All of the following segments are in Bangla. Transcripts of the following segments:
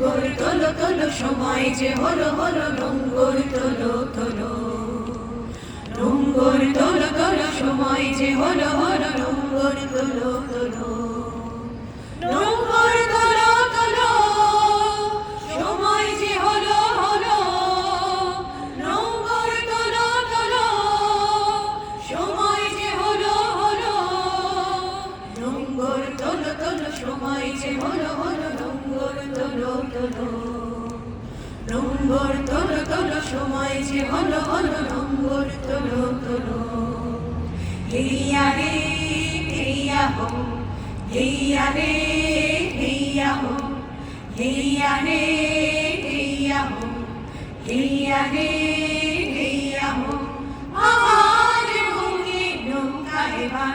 নোংর তোলো তোলো, সময় যে হলো হলো ডোঙ্গর তোলো তোলো। নোংর তোলো তোলো, সময় যে হলো হলো তোলো নোংর তোলো তোলো সময় যে হলো হলো নোংর তোলো তোলো। হেইয়া রে, হেইয়া হো, হেইয়া রে, হেইয়া হো, হেইয়া রে, হেইয়া হো, হেইয়া রে, হেইয়া হো। আমার বুকে নৌকা এবার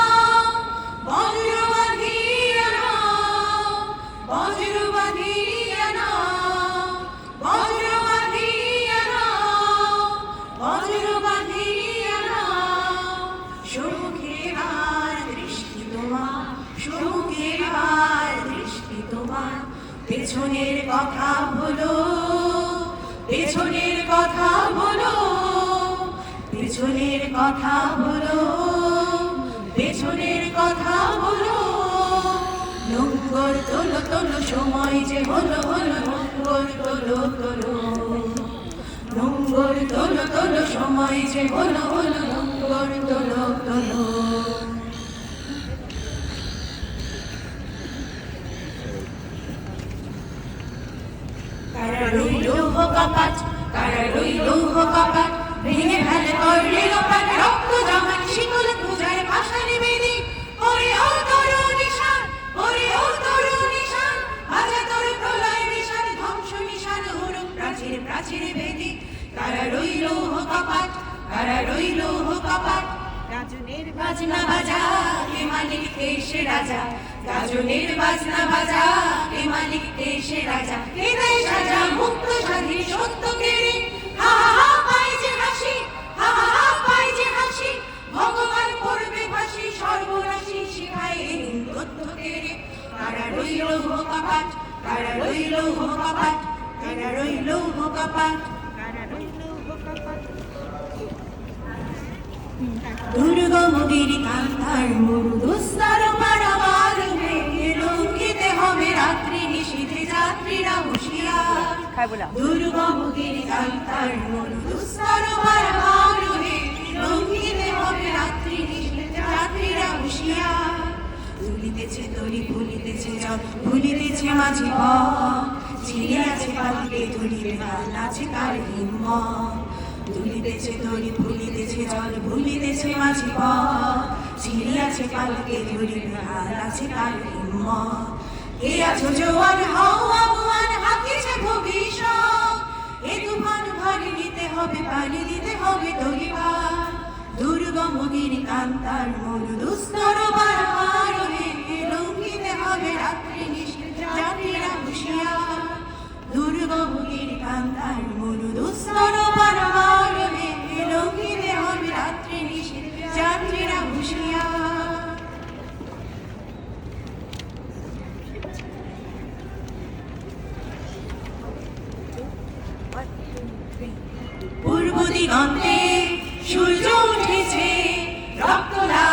তোমার সুখের আর দৃষ্টি তোমার। পেছনের কথা বলো পেছনের কথা বলো পেছনের কথা বলো পেছনের কথা বলো নোংর তোলো তোলো, সময় যে হলো হলো নোংর তোলো তোলো। নোংর তোলো তোলো, সময় যে হলো হলো নোংর তোলো তোলো। ধ্বংস নিশান, হুরুক প্রাচীর প্রাচীর বেদি। কারা রইল কপাট কারা রইল কপাট। গাজনের বাজনা বাজা দেশে রাজা। গাজনের বাজনা বাজা দেশে রাজা, হৃদয় সাজা, মুক্ত সত্য কেড়ে হা হা পাই যে হাসি, হা হা পাই যে হাসি। ভগবান করবে শিখায় কেড়ে কারা রইল কারা রইল কারা রইল কান্তার যাত্রীরা হুঁশিয়ার তুলিতেছে তরি ভুলিতেছে জল ভুলিতেছে মাঝি ছিঁড়ে আছে পাখিতে ধরিবে গাল আছে তার হিম্মত তুলিতেছে তরি ভুলিতেছে জল ভুলিতেছে মাঝি ছিঁড়ে আছে পাখিতে হিম্মত কে আছো জোয়ান হও আগুয়ান হাকিছে কান্তার মন দুস্তর পূর্ব দিগন্তে সূর্য উঠেছে রক্ত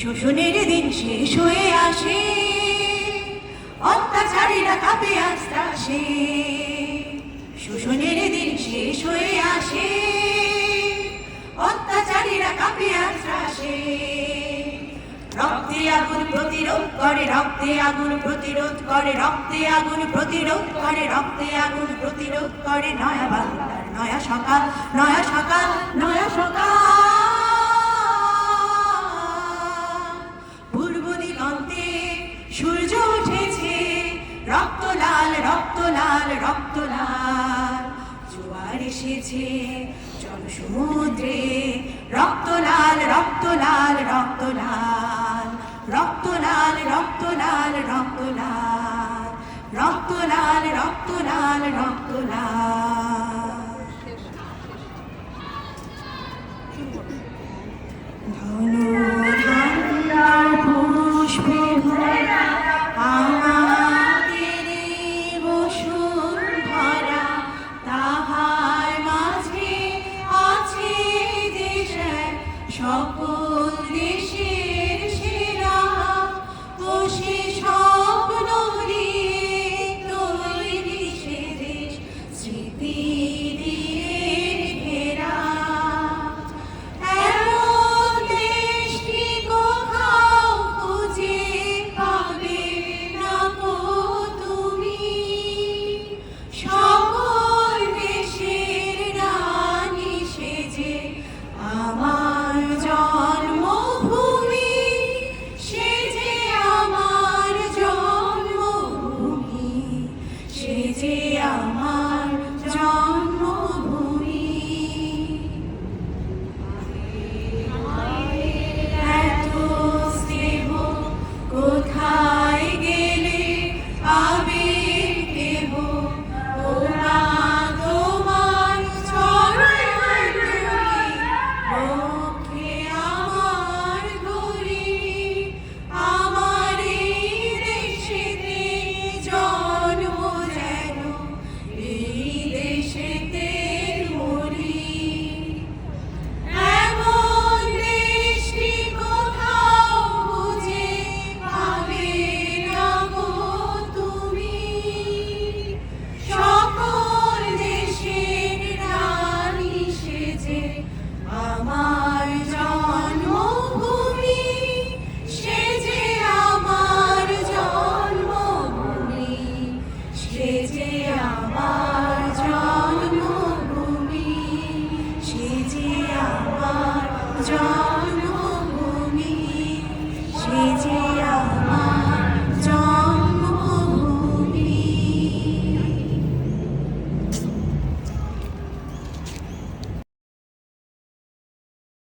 শোষণের দিন শেষ হয়ে আসে। অত্যাচারীরা কাঁপে আস্তাসে শোষণের দিন শেষ হয়ে রক্তে আগুন প্রতিরোধ করে, রক্তে আগুন প্রতিরোধ করে, রক্তে আগুন প্রতিরোধ করে, রক্তে আগুন প্রতিরোধ করে। নয়া বাংলার, নয়া সকাল নয়া সকাল নয়া সকাল। পূর্ব দিগন্তে সূর্য উঠেছে, রক্ত লাল রক্ত লাল রক্ত লাল। জোয়ার এসেছে চল সমুদ্রে রক্ত লাল রক্ত লাল রক্ত লাল। রক্ত লাল রক্ত লাল রক্ত লাল। রক্ত লাল রক্ত লাল রক্ত লাল। আমার